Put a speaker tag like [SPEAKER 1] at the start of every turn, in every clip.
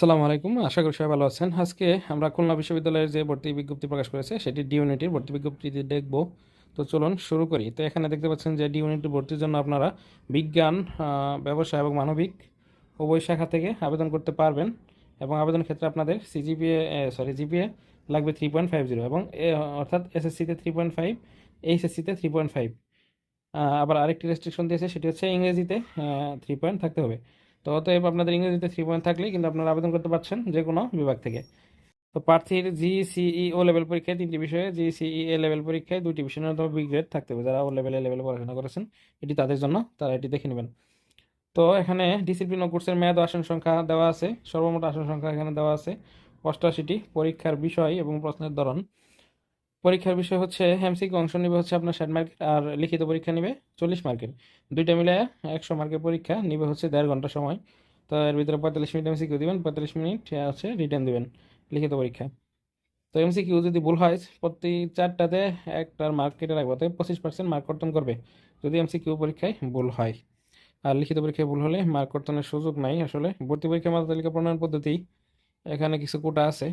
[SPEAKER 1] সালামু আলাইকুম। আশা করি সবাই ভালো আছেন। আজকে আমরা খুলনা বিশ্ববিদ্যালয়ের যে ভর্তি বিজ্ঞপ্তি প্রকাশ করেছে, সেটি ডি ইউনিটির ভর্তি বিজ্ঞপ্তিটি দেখব। তো চলুন শুরু করি। তো এখানে দেখতে পাচ্ছেন যে ডি ইউনিটি ভর্তির জন্য আপনারা বিজ্ঞান ব্যবসা এবং মানবিক উভয় শাখা থেকে আবেদন করতে পারবেন এবং আবেদন ক্ষেত্রে আপনাদের সিজিপিএ সরি জিপিএ লাগবে থ্রি পয়েন্ট ফাইভ জিরো এবং অর্থাৎ এসএসসিতে থ্রি পয়েন্ট ফাইভ এইচএসসিতে থ্রি পয়েন্ট ফাইভ আবার আরেকটি রেস্ট্রিকশন দিয়েছে, সেটি হচ্ছে ইংরেজিতে থ্রি পয়েন্ট থাকতে হবে। তো অতএব আপনাদের ইংরেজিতে থ্রি পয়েন্ট থাকলেই কিন্তু আপনারা আবেদন করতে পারছেন যে কোনো বিভাগ থেকে। তো প্রার্থীর জিসিই ও লেভেল পরীক্ষায় তিনটি বিষয়ে জিসিই এ লেভেল পরীক্ষায় দুটি বিষয় ন্যূনতম বি গ্রেড থাকতে হবে। যারা ও লেভেল লেভেল পড়াশোনা করেছেন, এটি তাদের জন্য তারা এটি দেখে নেবেন। তো এখানে ডিসিপ্লিন ও কোর্সের মেয়াদ আসন সংখ্যা দেওয়া আছে। সর্বমোট আসন সংখ্যা এখানে দেওয়া আছে। অষ্টাশিটি পরীক্ষার বিষয় এবং প্রশ্নের ধরন। পরীক্ষার বিষয় হচ্ছে এমসিকিউ অংশ নিবে হচ্ছে আপনার ষাট মার্কের আর লিখিত পরীক্ষা নিবে চল্লিশ মার্কের। দুইটা মিলে একশো মার্কের পরীক্ষা নিবে হচ্ছে দেড় ঘণ্টা সময়। তো এর ভিতরে পঁয়তাল্লিশ মিনিট এমসি এমসিকিউ দিবেন, পঁয়তাল্লিশ মিনিট হচ্ছে রিটার্ন দিবেন লিখিত পরীক্ষা। তো এমসিকিউ যদি ভুল হয়, প্রতি চারটাতে একটার মার্ক কেটে রাখবে, অতএব পঁচিশ পার্সেন্ট মার্ক কর্তন করবে যদি এমসিকিউ পরীক্ষায় ভুল হয়। আর লিখিত পরীক্ষায় ভুল হলে মার্ক কর্তনের সুযোগ নাই, আসলে ভর্তি পরীক্ষা মাত্রা তালিকা প্রণয়ন পদ্ধতি এখানে কিছু কোটা আছে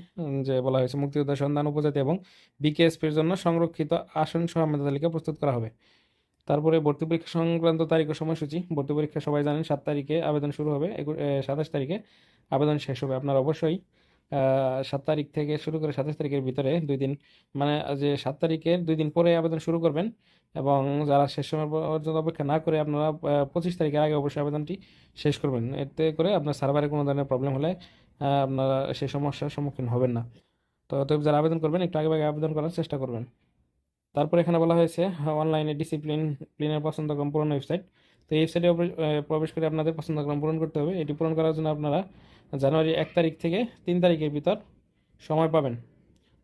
[SPEAKER 1] যে বলা হয়েছে মুক্তিযোদ্ধা সন্ধান উপজাতি এবং বিকেএসপির জন্য সংরক্ষিত আসন সহ মেধা তালিকা প্রস্তুত করা হবে। তারপরে ভর্তি পরীক্ষা সংক্রান্ত তারিখ ও সময়সূচি। ভর্তি পরীক্ষা সবাই জানেন, সাত তারিখে আবেদন শুরু হবে সাতাশ তারিখে আবেদন শেষ হবে। আপনার অবশ্যই সাত তারিখ থেকে শুরু করে সাতাশ তারিখের ভিতরে দুই দিন মানে যে সাত তারিখের দুই দিন পরে আবেদন শুরু করবেন এবং যারা শেষ সময় পর্যন্ত অপেক্ষা না করে আপনারা পঁচিশ তারিখের আগে অবশ্যই আবেদনটি শেষ করবেন। এতে করে আপনার সার্ভারে কোনো ধরনের প্রবলেম হলে আপনারা সেই সমস্যার সম্মুখীন হবেন না। তো অতএব যারা আবেদন করবেন, একটু আগে আগে আবেদন করার চেষ্টা করবেন। তারপর এখানে বলা হয়েছে, অনলাইনে ডিসিপ্লিন প্লিনের পছন্দক্রম পূরণ ওয়েবসাইট তো এই ওয়েবসাইটে প্রবেশ করে আপনাদের পছন্দক্রম পূরণ করতে হবে। এটি পূরণ করার জন্য আপনারা জানুয়ারি এক তারিখ থেকে তিন তারিখের ভিতর সময় পাবেন।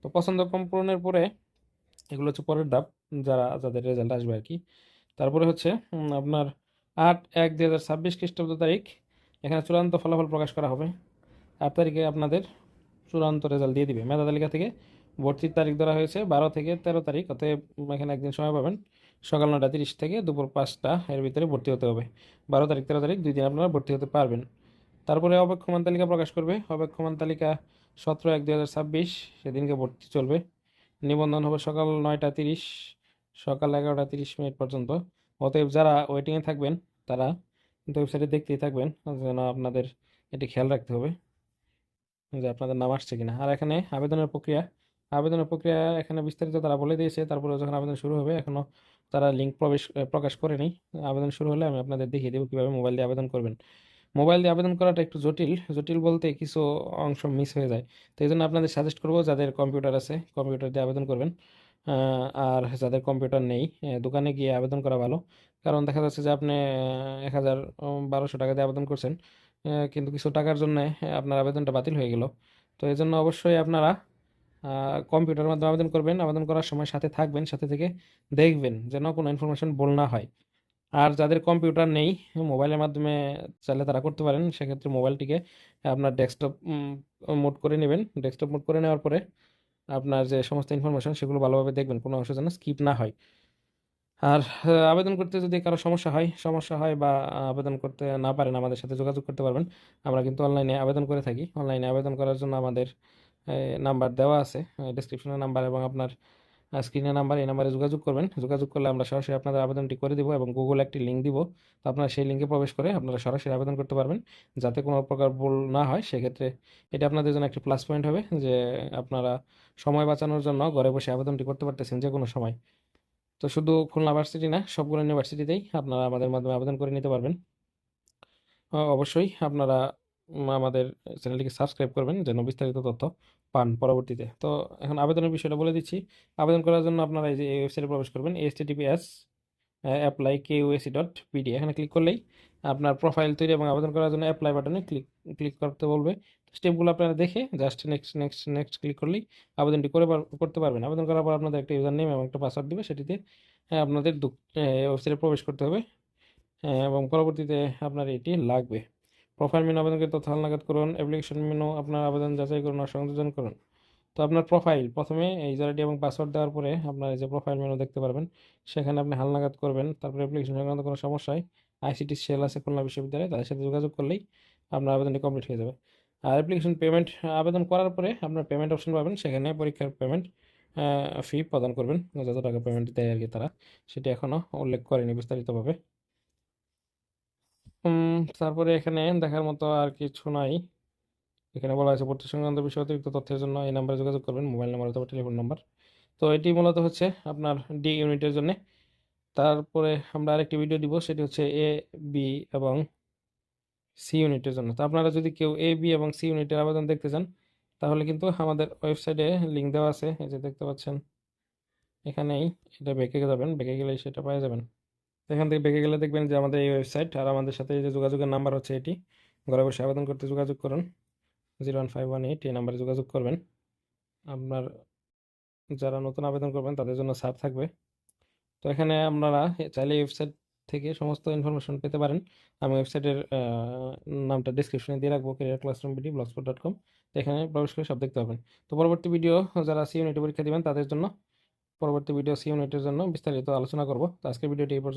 [SPEAKER 1] তো পছন্দক্রম পূরণের পরে, এগুলো হচ্ছে পরের ধাপ, যারা, যাদের রেজাল্ট আসবে আর কি। তারপরে হচ্ছে আপনার আট এক দুই হাজার ছাব্বিশ খ্রিস্টাব্দ তারিখ, এখানে চূড়ান্ত ফলাফল প্রকাশ করা হবে। আট তারিখে আপনাদের চূড়ান্ত রেজাল্ট দিয়ে দিবে। মেধা তালিকা থেকে ভর্তির তারিখ ধরা হয়েছে, বারো থেকে তেরো তারিখ। অতএব এখানে একদিন সময় পাবেন, সকাল নটা তিরিশ থেকে দুপুর পাঁচটা এর ভিতরে ভর্তি হতে হবে। বারো তারিখ, তেরো তারিখ দুই দিন আপনারা ভর্তি হতে পারবেন। তারপরে অপেক্ষমান তালিকা প্রকাশ করবে। অপেক্ষমান তালিকা সতেরো এক দুই হাজার ছাব্বিশ, সেদিনকে ভর্তি চলবে। নিবন্ধন হবে সকাল নয়টা তিরিশ, সকাল এগারোটা তিরিশ মিনিট পর্যন্ত। অতএব যারা ওয়েটিংয়ে থাকবেন, তারা কিন্তু ওয়েবসাইটে দেখতেই থাকবেন, যেন আপনাদের এটি খেয়াল রাখতে হবে। যে আপনাদের নাম আসছে কিনা। আর এখানে আবেদনের প্রক্রিয়া আবেদনের প্রক্রিয়া এখানে বিস্তারিত তারা বলে দিয়েছে। তারপরে যখন আবেদন শুরু হবে এখনও তারা লিঙ্ক প্রবেশ প্রকাশ করেনি। আবেদন শুরু হলে আমি আপনাদের দেখিয়ে দেবো কীভাবে মোবাইল দিয়ে আবেদন করবেন। মোবাইল দিয়ে আবেদন করাটা একটু জটিল। জটিল বলতে কিছু অংশ মিস হয়ে যায়। তো এই জন্য আপনাদের সাজেস্ট করব যাদের কম্পিউটার আছে কম্পিউটার দিয়ে আবেদন করবেন। আর যাদের কম্পিউটার নেই দোকানে গিয়ে আবেদন করা ভালো। কারণ দেখা যাচ্ছে যে আপনি এক হাজার বারোশো টাকা দিয়ে আবেদন করছেন। কিন্তু কিছু টাকার জন্য আপনার আবেদনটা বাতিল হয়ে গেল। তো এই জন্য অবশ্যই আপনারা কম্পিউটারের মাধ্যমে আবেদন করবেন। আবেদন করার সময় সাথে থাকবেন, সাথে থেকে দেখবেন যেন কোনো ইনফরমেশন ভুল না হয়। আর যাদের কম্পিউটার নেই, মোবাইলের মাধ্যমে চাইলে তারা করতে পারেন। সেক্ষেত্রে মোবাইলটিকে আপনার ডেস্কটপ মোড করে নেবেন। ডেস্কটপ মোড করে নেওয়ার পরে আপনার যে সমস্ত ইনফরমেশন সেগুলো ভালোভাবে দেখবেন। কোনো অংশ যেন স্কিপ না হয়। আর আবেদন করতে যদি কারও সমস্যা হয় সমস্যা হয় বা আবেদন করতে না পারেন আমাদের সাথে যোগাযোগ করতে পারবেন। আমরা কিন্তু অনলাইনে আবেদন করে থাকি। অনলাইনে আবেদন করার জন্য আমাদের নাম্বার দেওয়া আছে ডিসক্রিপশনে নাম্বার এবং আপনার স্ক্রিনে নাম্বার, এই নাম্বারে যোগাযোগ করবেন। যোগাযোগ করলে আমরা সরাসরি আপনাদের আবেদনটি করে দিব এবং গুগল একটি লিঙ্ক দিব। তো আপনারা সেই লিঙ্কে প্রবেশ করে আপনারা সরাসরি আবেদন করতে পারবেন। যাতে কোনো প্রকার ভুল না হয়, সেক্ষেত্রে এটা আপনাদের জন্য একটি প্লাস পয়েন্ট হবে যে, আপনারা সময় বাঁচানোর জন্য ঘরে বসে আবেদনটি করতে পারতেছেন যে কোনো সময়। তো শুধু খুলনা ভার্সিটি না, সবগুলো ইউনিভার্সিটিতেই আপনারা আমাদের মাধ্যমে আবেদন করে নিতে পারবেন। অবশ্যই আপনারা আমাদের চ্যানেলটিকে সাবস্ক্রাইব করবেন যেন বিস্তারিত তথ্য পান পরবর্তীতে। তো এখন আবেদনের বিষয়টা বলে দিচ্ছি। আবেদন করার জন্য আপনারা এই যে ওয়েবসাইটে প্রবেশ করবেন https apply K UAC dot PD এখানে ক্লিক করলেই আপনার প্রোফাইল তৈরি এবং আবেদন করার জন্য অ্যাপ্লাই বাটনে ক্লিক ক্লিক করতে বলবে। স্টেপগুলো আপনারা দেখে just next next next click করলেই আবেদনটি করে করতে পারবেন। আবেদন করার পর আপনাদের একটা ইউজার নেম এবং একটা পাসওয়ার্ড দেবে, সেটিতে আপনাদের ওয়েবসাইটে প্রবেশ করতে হবে এবং পরবর্তীতে আপনার এটি লাগবে। প্রোফাইল মেনু আবেদনকে তথ্য হালনাগাদ করুন অ্যাপ্লিকেশন মেনু আপনার আবেদন যাচাই করুন আর সংযোজন করুন। তো আপনার প্রোফাইল প্রথমে ইউজার আইডি এবং পাসওয়ার্ড দেওয়ার পরে আপনার এই যে প্রোফাইল মেনু দেখতে পারবেন। সেখানে আপনি হালনাগাদ করবেন, তারপরে অ্যাপ্লিকেশন সংক্রান্ত কোনো সমস্যায় আইসিটি সেল আছে খুলনা বিশ্ববিদ্যালয়ে, তাদের সাথে যোগাযোগ করলেই আপনার আবেদনটি কমপ্লিট হয়ে যাবে। আর অ্যাপ্লিকেশন পেমেন্ট আবেদন করার পরে আপনার পেমেন্ট অপশন পাবেন, সেখানে পরীক্ষার পেমেন্ট ফি প্রদান করবেন। যত টাকা পেমেন্ট দেয় আর কি তারা, সেটি এখনও উল্লেখ করেনি বিস্তারিতভাবে। তারপরে এখানে দেখার মতো আর কিছু নাই। এখানে বলা আছে ভর্তি সংক্রান্ত বিষয়ে অতিরিক্ত তথ্যের জন্য এই নাম্বারে যোগাযোগ করবেন, মোবাইল নাম্বার অথবা টেলিফোন নাম্বার। তো এটি মূলত হচ্ছে আপনার ডি ইউনিটের জন্য। তারপরে আমরা আরেকটি ভিডিও দিব, সেটি হচ্ছে এ বি এবং সি ইউনিটের জন্য। তো আপনারা যদি কেউ এ বি এবং সি ইউনিটের আবেদন দেখতে চান, তাহলে কিন্তু আমাদের ওয়েবসাইটে লিঙ্ক দেওয়া আছে। এই যে দেখতে পাচ্ছেন, এখানেই এটা বেঁকে যাবেন, বেঁকে গেলেই সেটা পাওয়া যাবেন। এখান থেকে বেঁকে গেলে দেখবেন যে আমাদের এই ওয়েবসাইট, আর আমাদের সাথে যে যোগাযোগের নাম্বার হচ্ছে এটি। ঘরে বসে আবেদন করতে যোগাযোগ করুন। Zero one five one eight এই নাম্বারে যোগাযোগ করবেন। আপনার যারা নতুন আবেদন করবেন, তাদের জন্য ছাড় থাকবে। তো এখানে আপনারা চাইলে ওয়েবসাইট থেকে সমস্ত ইনফরমেশন পেতে পারেন। আমি ওয়েবসাইটের নামটা ডিসক্রিপশনে দিয়ে রাখব career classroom BD blogspot dot com তো এখানে প্রবেশ করে সব দেখতে পাবেন। তো পরবর্তী ভিডিও যারা সি ইউনিটে পরীক্ষা দেবেন, তাদের জন্য পরবর্তী ভিডিও সি ইউনিটের জন্য বিস্তারিত আলোচনা করব। তো আজকের ভিডিওটি এই